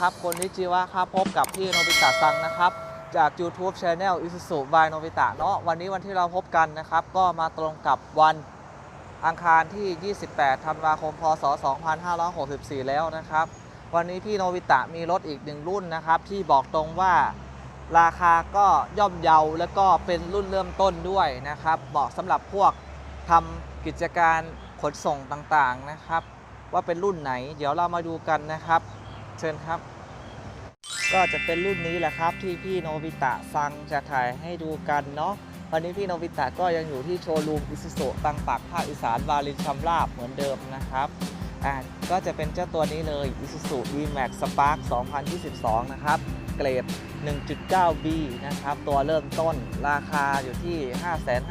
นะครับคนนิจิวะครับพบกับพี่โนบิตะซังนะครับ จาก YouTube Channel Isuzu by โนบิตะเนาะวันนี้วันที่เราพบกันนะครับ ก็มาตรงกับวันอังคารที่ 28 ธันวาคม พศ 2564 แล้วนะครับ วันนี้พี่โนบิตะมีรถอีกหนึ่งรุ่นนะครับ ที่บอกตรงว่าราคาก็ย่อมเยาแล้วก็เป็นรุ่นเริ่มต้นด้วยนะครับเหมาะสำหรับพวกทำกิจการขนส่งต่างๆนะครับ ว่าเป็นรุ่นไหน เดี๋ยวเรามาดูกันนะครับ เชิญครับ ก็จะเป็นรุ่นนี้แหละครับที่พี่โนบิตะซังจะถ่ายให้ดูกันเนาะวันนี้พี่โนบิตะก็ยังอยู่ที่โชว์รูมอิสุสุตังปักภาคอีสานวาลินชำราบเหมือนเดิมนะครับอ่าก็จะเป็นเจ้าตัวนี้เลย Isuzu D-Max Spark 2022 นะครับ เกรด 1.9B นะครับ ตัวเริ่มต้นราคาอยู่ที่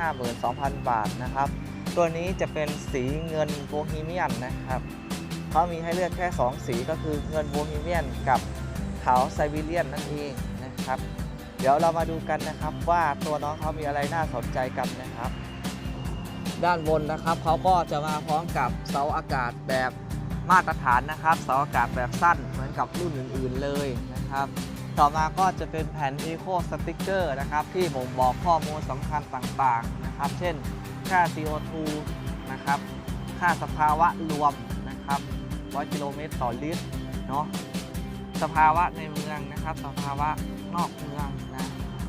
552,000 บาทนะครับ ตัวนี้จะเป็นสีเงินโบฮีเมียนนะครับ เขามีให้เลือกแค่ 2 สีก็คือเงินโบฮีเมียนกับขาวไซบีเรียนนั่นเองนะครับ เดี๋ยวเรามาดูกันนะครับว่าตัวน้องเขามีอะไรน่าสนใจกันนะครับ ด้านบนนะครับเขาก็จะมาพร้อมกับเสาอากาศแบบมาตรฐานนะครับเสาอากาศแบบสั้นเหมือนกับรุ่นอื่นๆเลยนะครับ ต่อมาก็จะเป็นแผ่น Eco Sticker นะครับที่บ่งบอกข้อมูลสำคัญต่างๆนะครับ เช่นค่า CO2 นะครับ ค่าสภาวะรวมนะครับ 100 กิโลเมตรต่อลิตรเนาะสภาวะในเมืองนะครับ สภาวะนอกเมืองนะ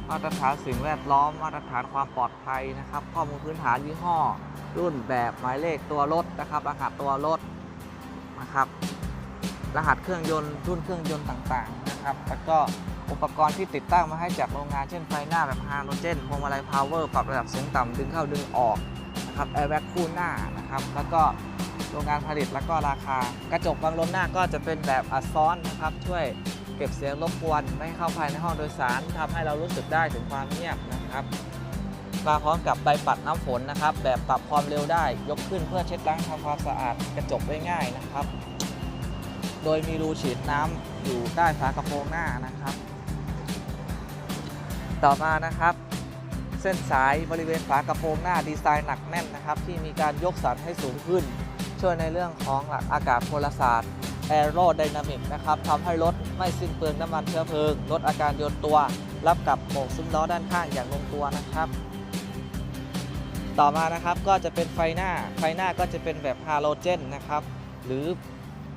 มาตรฐานสิ่งแวดล้อมมาตรฐานความปลอดภัยนะครับ ข้อมูลพื้นฐานยี่ห้อ รุ่นแบบหมายเลขตัวรถนะครับรหัสตัวรถนะครับ รหัสเครื่องยนต์รุ่นเครื่องยนต์ต่างๆนะครับ แล้วก็อุปกรณ์ที่ติดตั้งมาให้จากโรงงานเช่นไฟหน้าแบบฮาโลเจนพวงมาลัยพาวเวอร์ปรับระดับสูงต่ำดึงเข้าดึงออกนะครับแอร์แบ็กคู่หน้านะครับ แล้วก็ โรงงานผลิตแล้วก็ราคา กระจกบังลมหน้าก็จะเป็นแบบอัดซ้อนนะครับช่วยเก็บเสียงรบกวนไม่ให้เข้าภายในห้องโดยสารทำให้เรารู้สึกได้ถึงความเงียบนะครับมาพร้อมกับใบปัดน้ำฝนนะครับ แบบปรับความเร็วได้ ยกขึ้นเพื่อเช็ดล้างทำความสะอาดกระจกได้ง่ายนะครับ โดยมีรูฉีดน้ำอยู่ใต้ฝากระโปรงหน้านะครับ ต่อมานะครับ เส้นสายบริเวณฝากระโปรงหน้าดีไซน์หนักแน่นนะครับ ที่มีการยกสันให้สูงขึ้น ช่วยในเรื่องของหลักอากาศพลศาสตร์แอโรไดนามิกนะครับทำให้รถไม่สิ้นเปลืองน้ำมันเชื้อเพลิง ลดอาการโยนตัว รับกับโหมกซุ้มล้อด้านข้างอย่างลงตัวนะครับ ต่อมานะครับก็จะเป็นไฟหน้า ไฟหน้าก็จะเป็นแบบฮาโลเจนนะครับ หรือ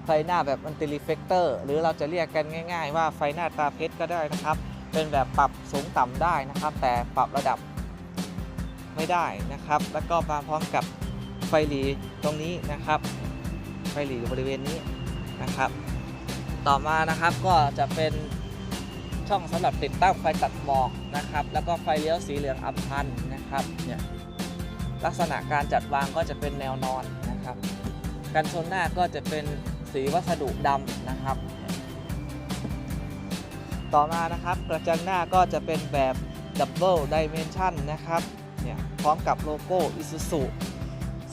ไฟหน้าแบบอันติรีเฟกเตอร์ หรือเราจะเรียกกันง่าย ๆ ว่าไฟหน้าตาเพชรก็ได้นะครับ เป็นแบบปรับสูงต่ำได้นะครับ แต่ปรับระดับไม่ได้นะครับ แล้วก็มาพร้อมกับ ฟหลีตรงนี้นะครับ ไฟหลีบริเวณนี้นะครับ ต่อมานะครับก็จะเป็นช่องสำหรับติดตั้งไฟตัดหมอกนะครับ แล้วก็ไฟเลี้ยวสีเหลืองอัมพันนะครับเนี่ยลักษณะการจัดวางก็จะเป็นแนวนอนนะครับ กันชนหน้าก็จะเป็นสีวัสดุดำนะครับ ต่อมานะครับกระจังหน้าก็จะเป็นแบบดับเบิลดิเมนชันนะครับเนี่ยพร้อมกับโลโก้ Isuzu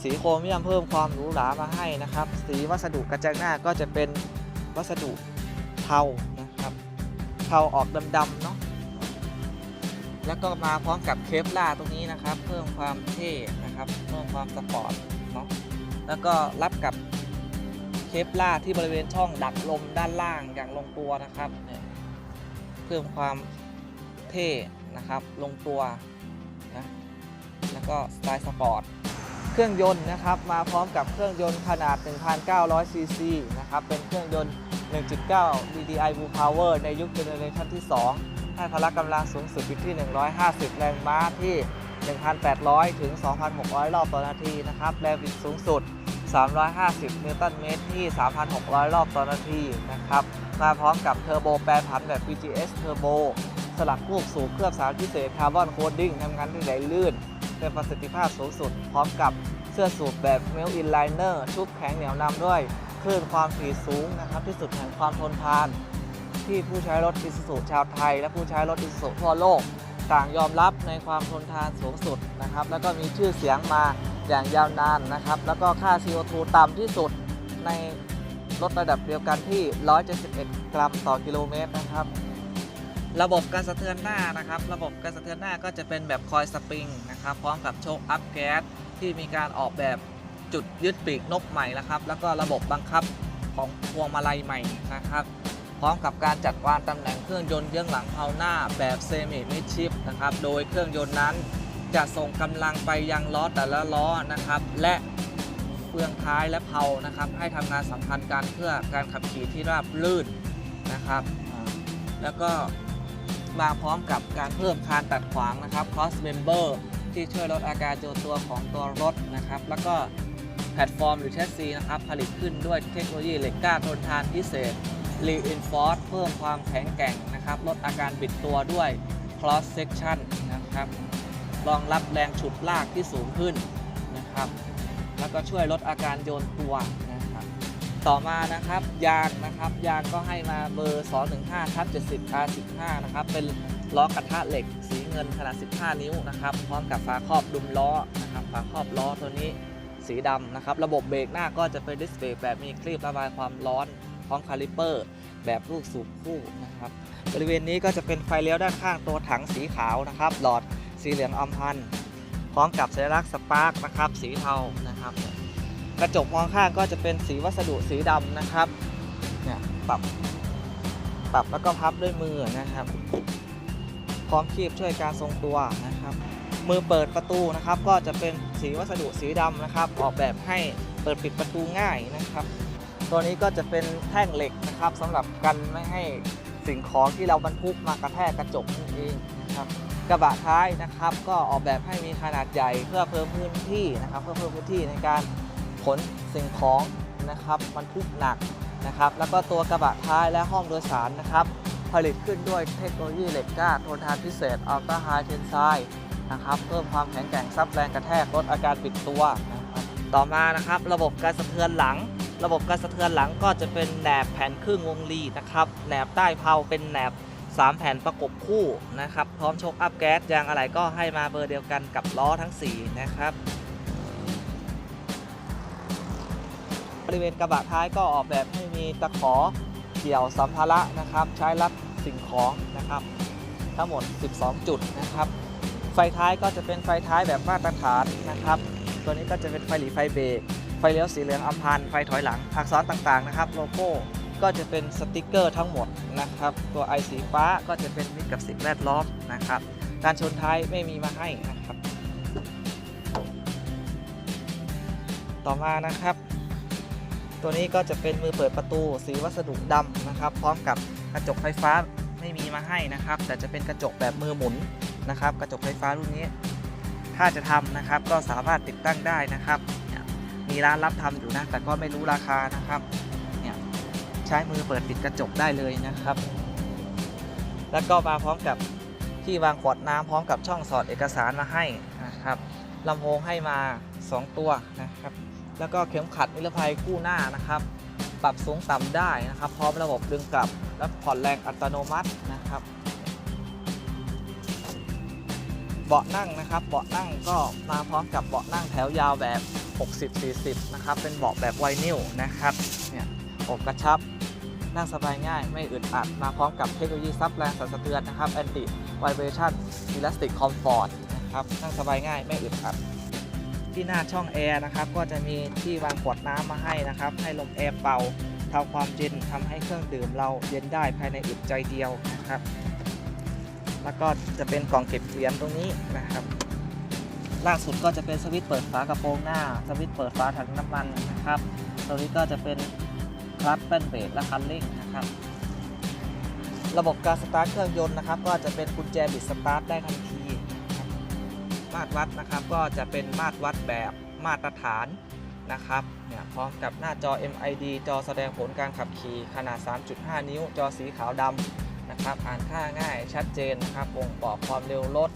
สีโครเมียมเพิ่มความหรูหรามาให้นะครับ สีวัสดุกระจังหน้าก็จะเป็นวัสดุเทานะครับเทาออกดำๆเนาะแล้วก็มาพร้อมกับเคปล่าตรงนี้นะครับ เพิ่มความเท่นะครับ เพิ่มความสปอร์ตเนาะแล้วก็รับกับเคปล่าที่บริเวณช่องดักลมด้านล่างอย่างลงตัวนะครับเนี่ยเพิ่มความเท่นะครับ ลงตัวนะแล้วก็สไตล์สปอร์ต เครื่องยนต์นะครับมาพร้อมกับเครื่องยนต์ขนาด 1,900 ซีซีนะครับเป็นเครื่องยนต์ 1.9 DDI Blue Power ในยุคเจเนอเรชันที่ 2 ให้พละกำลังสูงสุดอยู่ที่ 150 แรงม้าที่ 1,800 ถึง 2,600 รอบต่อนาทีนะครับแรงบิดสูงสุด 350 นิวตันเมตรที่ 3,600 รอบต่อนาทีนะครับมาพร้อมกับเทอร์โบแปรผันแบบ PGS Turbo สลักลูกสูบเคลือบสารพิเศษคาร์บอนโคดดิ้งทำงานได้ไหลลื่น เป็นประสิทธิภาพสูงสุด พร้อมกับเสื้อสูบแบบ Melt In Liner ชุบแข็งเหนียวนำด้วย คลื่นความถี่สูงนะครับที่สุดแห่งความทนทาน ที่ผู้ใช้รถอิสุสุชาวไทย และผู้ใช้รถอิสุสุทั่วโลก ต่างยอมรับในความทนทานสูงสุดนะครับ แล้วก็มีชื่อเสียงมาอย่างยาวนานนะครับ แล้วก็ค่า CO2 ต่ำที่สุดในรถระดับเดียวกันที่ 171 กรัมต่อกิโลเมตรนะครับ ระบบการสะเทือนหน้านะครับ ระบบการสะเทือนหน้าก็จะเป็นแบบคอยสปริงนะครับ พร้อมกับโชคอัพแก๊สที่มีการออกแบบจุดยึดปีกนกใหม่แล้วครับ แล้วก็ระบบบังคับของพวงมาลัยใหม่นะครับ พร้อมกับการจัดวางตำแหน่งเครื่องยนต์เยื้องหลังเพาหน้าแบบเซมิมิดชิปนะครับ โดยเครื่องยนต์นั้นจะส่งกำลังไปยังล้อแต่ละล้อนะครับ และเฟืองท้ายและเพานะครับ ให้ทำงานสัมพันธ์กันเพื่อการขับขี่ที่ราบลื่นนะครับ แล้วก็ มาพร้อมกับการเพิ่มคานตัดขวางนะครับ cross member ที่ช่วยลดอาการโยนตัวของตัวรถนะครับ แล้วก็แพลตฟอร์มหรือแชสซีนะครับ ผลิตขึ้นด้วยเทคโนโลยีเหล็กกล้าทนทานพิเศษ reinforce เพิ่มความแข็งแกร่งนะครับ ลดอาการบิดตัวด้วย cross section นะครับรองรับแรงฉุดลากที่สูงขึ้นนะครับ แล้วก็ช่วยลดอาการโยนตัวน ต่อมานะครับยางนะครับยางก็ให้มาเบอร์215ทับ70 R15 นะครับเป็นล้อกระทะเหล็กสีเงินขนาด 15 นิ้วนะครับพร้อมกับฝาครอบดุมล้อนะครับฝาครอบล้อตัวนี้สีดำนะครับระบบเบรกหน้าก็จะเป็นดิสเบรกแบบมีคลีประบายความร้อนพร้อมคาลิเปอร์ แบบลูกสูบคู่นะครับบริเวณนี้ก็จะเป็นไฟเลี้ยวด้านข้างตัวถังสีขาวนะครับหลอดสีเหลืองอมพันพร้อมกับสัญลักษณ์สปาร์กนะครับสีเทานะครับ กระจกมองข้างก็จะเป็นสีวัสดุสีดำนะครับเนี่ยปรับปรับแล้วก็พับด้วยมือนะครับ พร้อมคีบช่วยการทรงตัวนะครับ มือเปิดประตูนะครับ ก็จะเป็นสีวัสดุสีดำนะครับ ออกแบบให้เปิดปิดประตูง่ายนะครับ ตัวนี้ก็จะเป็นแท่งเหล็กนะครับสำหรับกันไม่ให้สิ่งของที่เราบรรทุกมากระแทกกระจกนั่นเองนะครับกระบะท้ายนะครับ ก็ออกแบบให้มีขนาดใหญ่เพื่อเพิ่มพื้นที่นะครับ เพื่อเพิ่มพื้นที่ในการ ขนสิ่งของนะครับบรรทุกหนักนะครับแล้วก็ตัวกระบะท้ายและห้องโดยสารนะครับผลิตขึ้นด้วยเทคโนโลยีเหล็กกล้าทนทานพิเศษ Ultra High Tensile นะครับเพิ่มความแข็งแกร่งซับแรงกระแทกลดอาการปิดตัวนะครับต่อมานะครับระบบการสะเทือนหลัง ระบบการสะเทือนหลังก็จะเป็นแหนบแผ่นครึ่งวงรีนะครับแหนบใต้เพาเป็นแหนบ3 แผ่นประกบคู่นะครับพร้อมโชคอัพแก๊สยางอะไรก็ให้มาเบอร์เดียวกันกับล้อทั้ง 4 นะครับ ริเวณกระบะท้ายก็ออกแบบให้มีตะขอเกี่ยวสัมภาระนะครับ ใช้รัดสิ่งของนะครับ ทั้งหมด 12 จุดนะครับ ไฟท้ายก็จะเป็นไฟท้ายแบบมาตรฐานนะครับ ตัวนี้ก็จะเป็นไฟหลีไฟเบรกไฟเลี้ยวสีเหลืองอัมพันไฟถอยหลังอักษรต่างๆนะครับ โลโก้ก็จะเป็นสติกเกอร์ทั้งหมดนะครับ ตัวไอสีฟ้าก็จะเป็นมิตรกับสิ่งแวดล้อมนะครับการชนท้ายไม่มีมาให้นะครับ ต่อมานะครับ ตัวนี้ก็จะเป็นมือเปิดประตูสีวัสดุดำนะครับ พร้อมกับกระจกไฟฟ้าไม่มีมาให้นะครับ แต่จะเป็นกระจกแบบมือหมุนนะครับ กระจกไฟฟ้ารุ่นนี้ ถ้าจะทำนะครับก็สามารถติดตั้งได้นะครับ มีร้านรับทำอยู่นะแต่ก็ไม่รู้ราคานะครับเนี่ยใช้มือเปิดปิดกระจกได้เลยนะครับ แล้วก็มาพร้อมกับที่วางขวดน้ำพร้อมกับช่องสอดเอกสารมาให้นะครับลำโพงให้มา 2 ตัวนะครับ แล้วก็เข็มขัดนิรภัยคู่หน้านะครับ ปรับสูงต่ำได้นะครับ พร้อมระบบดึงกลับและผ่อนแรงอัตโนมัตินะครับ เบาะนั่งนะครับเบาะนั่งก็มาพร้อมกับเบาะนั่งแถวยาวแบบ 60-40 นะครับ เป็นเบาะแบบไวนิลนะครับเนี่ยอกกระชับนั่งสบายง่ายไม่อึดอัดมาพร้อมกับเทคโนโลยีซับแรงสั่นสะเทือนนะครับ Anti Vibration Elastic Comfort นะครับนั่งสบายง่ายไม่อึดอัด ที่หน้าช่องแอร์นะครับก็จะมีที่วางขวดน้ำมาให้นะครับ ให้ลมแอร์เป่าทำความเย็นทำให้เครื่องดื่มเราเย็นได้ภายในอึดใจเดียวนะครับ แล้วก็จะเป็นกล่องเก็บเหรียญตรงนี้นะครับ ล่างสุดก็จะเป็นสวิตช์เปิดฝากระโปรงหน้า สวิตช์เปิดฝาถังน้ำมันนะครับตัวนี้ก็จะเป็นคลัตช์แป้นเบรกและคันเร่งนะครับระบบการสตาร์ทเครื่องยนต์นะครับ ก็จะเป็นกุญแจบิดสตาร์ทได้ทันที มาตรวัดนะครับ ก็จะเป็นมาตรวัดแบบมาตรฐานนะครับเนี่ยพร้อมกับหน้าจอ MID จอแสดงผลการขับขี่ขนาด 3.5 นิ้ว จอสีขาวดำนะครับ อ่านค่าง่ายชัดเจนนะครับบ่งบอกความเร็วรถ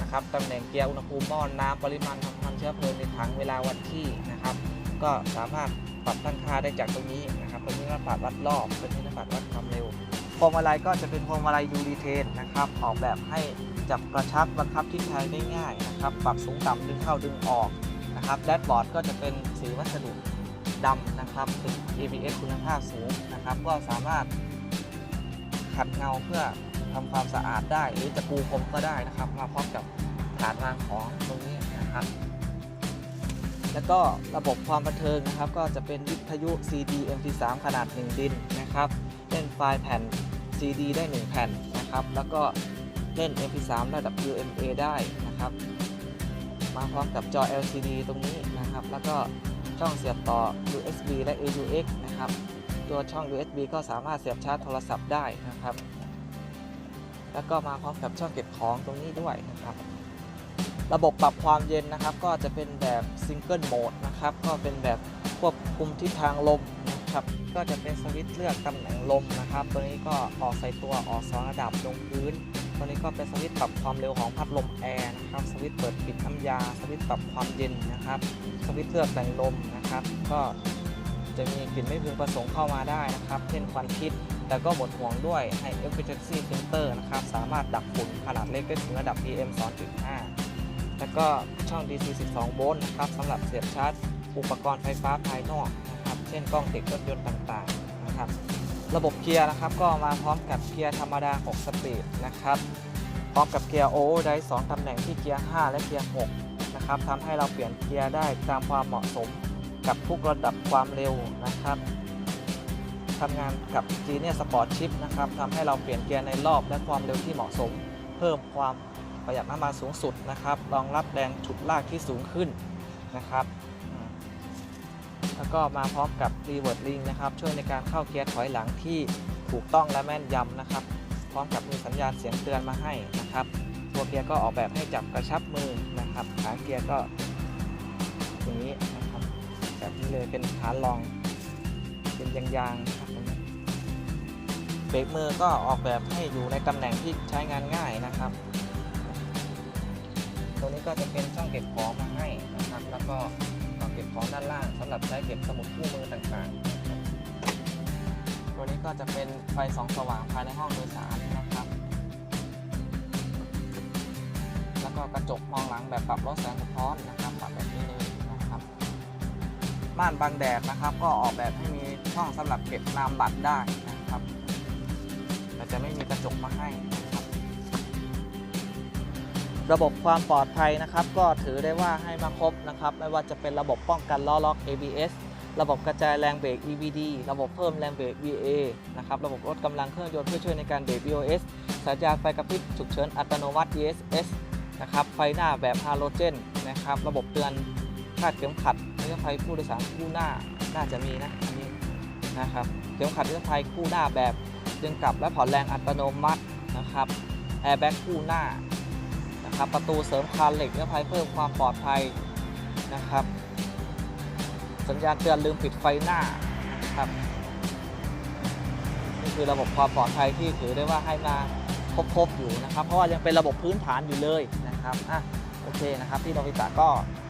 นะครับตำแหน่งเกียร์อุณหภูมิหม้อน้ำปริมาณน้ำมันเชื้อเพลิงในถังเวลาวันที่นะครับ ก็สามารถปรับตั้งค่าได้จากตรงนี้นะครับตรงนี้เราปรับวัดรอบตรงนี้เราปรับวัดความเร็วพวงมาลัยก็จะเป็นพวงมาลัยยูรีเทนนะครับออกแบบให้ จับกระชับบังคับทิศทางได้ง่ายนะครับ ปรับสูงต่ำดึงเข้าดึงออกนะครับแดชบอร์ดก็จะเป็นสีวัสดุดำนะครับเป็น ABS คุณภาพสูงนะครับ ก็สามารถขัดเงาเพื่อทำความสะอาดได้ หรือจะปูพรมก็ได้นะครับ มาพร้อมกับฐานวางของตรงนี้นะครับ แล้วก็ระบบความบันเทิงนะครับ ก็จะเป็นวิทยุ CD MP3 ขนาด 1 ดินนะครับเล่นไฟล์แผ่น CD ได้ 1 แผ่นนะครับ แล้วก็ เล่น MP3 ระดับ UMA ได้นะครับ มาพร้อมกับจอ LCD ตรงนี้นะครับ แล้วก็ช่องเสียบต่อ USB และ AUX นะครับ ตัวช่อง USB ก็สามารถเสียบชาร์จโทรศัพท์ได้นะครับ แล้วก็มาพร้อมกับช่องเก็บของตรงนี้ด้วยนะครับ ระบบปรับความเย็นนะครับ ก็จะเป็นแบบซิงเกิลโหมดนะครับ ก็เป็นแบบควบคุมทิศทางลมนะครับ ก็จะเป็นสวิตช์เลือกตำแหน่งลมนะครับ ตัวนี้ก็ออกใส่ตัวออกสองระดับลงพื้น ตัวนี้ก็เป็นสวิตช์ปรับความเร็วของพัดลมแอร์นะครับ สวิตช์เปิดปิดน้ำยา สวิตช์ปรับความเย็นนะครับ สวิตช์เลือกแต่งลมนะครับ ก็จะมีกลิ่นไม่พึงประสงค์เข้ามาได้นะครับ เช่นควันพิษ แต่ก็หมดห่วงด้วยให้ efficiency filter นะครับ สามารถดักฝุ่นขนาดเล็กได้ถึงระดับ PM 2.5 แล้วก็ช่อง DC 12 โวลต์นะครับสำหรับเสียบชาร์จ อุปกรณ์ไฟฟ้าภายนอกนะครับ เช่นกล้องติดรถยนต์ต่างๆนะครับ ระบบเกียร์นะครับก็มาพร้อมกับเกียร์ธรรมดา 6 สปีดนะครับพร้อมกับเกียร์โอเวอร์ไดร์2ตำแหน่งที่เกียร์ 5 และเกียร์ 6 นะครับทำให้เราเปลี่ยนเกียร์ได้ตามความเหมาะสมกับทุกระดับความเร็วนะครับทำงานกับ Genius Sport Chip นะครับทำให้เราเปลี่ยนเกียร์ในรอบและความเร็วที่เหมาะสม เพิ่มความประหยัดน้ำมันสูงสุดนะครับรองรับแรงฉุดลากที่สูงขึ้นนะครับ แล้วก็มาพร้อมกับ Reverse Ring นะครับช่วยในการเข้าเกียร์ถอยหลังที่ถูกต้องและแม่นยำนะครับ พร้อมกับมีสัญญาณเสียงเตือนมาให้นะครับ ตัวเกียร์ก็ออกแบบให้จับกระชับมือนะครับขาเกียร์ก็อย่างนี้นะครับแบบนี้เลยเป็นฐานรองเป็นยางๆนะครับตรงเบรกมือก็ออกแบบให้อยู่ในตำแหน่งที่ใช้งานง่ายนะครับตรงนี้ก็จะเป็นช่องเก็บของมาให้นะครับ แล้วก็ ของด้านล่างสำหรับใช้เก็บสมุดคู่มือต่างๆ ตัวนี้ก็จะเป็นไฟสองสว่างภายในห้องโดยสารนะครับ แล้วก็กระจกมองหลังแบบปรับลดแสงสะท้อนนะครับปรับแบบนี้เลยนะครับม่านบังแดดนะครับ ก็ออกแบบให้มีช่องสำหรับเก็บนามบัตรได้นะครับแต่จะไม่มีกระจกมาให้ ระบบความปลอดภัยนะครับ ก็ถือได้ว่าให้มาครบนะครับ ไม่ว่าจะเป็นระบบป้องกันล้อล็อก ABS ระบบกระจายแรงเบรก EBD ระบบเพิ่มแรงเบรก VA นะครับ ระบบลดกำลังเครื่องยนต์เพื่อช่วยในการเบรก BOS สัญญาณไฟกระพริบฉุกเฉินอัตโนมัติ ESS นะครับ ไฟหน้าแบบฮาโลเจนนะครับ ระบบเตือนคาดเข็มขัดนิรภัยผู้โดยสารคู่หน้า น่าจะมีนะอันนี้นะครับ เข็มขัดนิรภัยคู่หน้าแบบดึงกลับและผ่อนแรงอัตโนมัตินะครับ แอร์แบ็กคู่หน้า นะครับประตูเสริมคานเหล็กนิรภัยเพิ่มความปลอดภัยนะครับ สัญญาณเตือนลืมปิดไฟหน้านะครับนี่คือระบบความปลอดภัยที่ถือได้ว่าให้มาครบๆอยู่นะครับ เพราะว่ายังเป็นระบบพื้นฐานอยู่เลยนะครับอะโอเคนะครับที่โนบิตะก็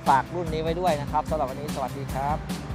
ฝากรุ่นนี้ไว้ด้วยนะครับสำหรับวันนี้สวัสดีครับ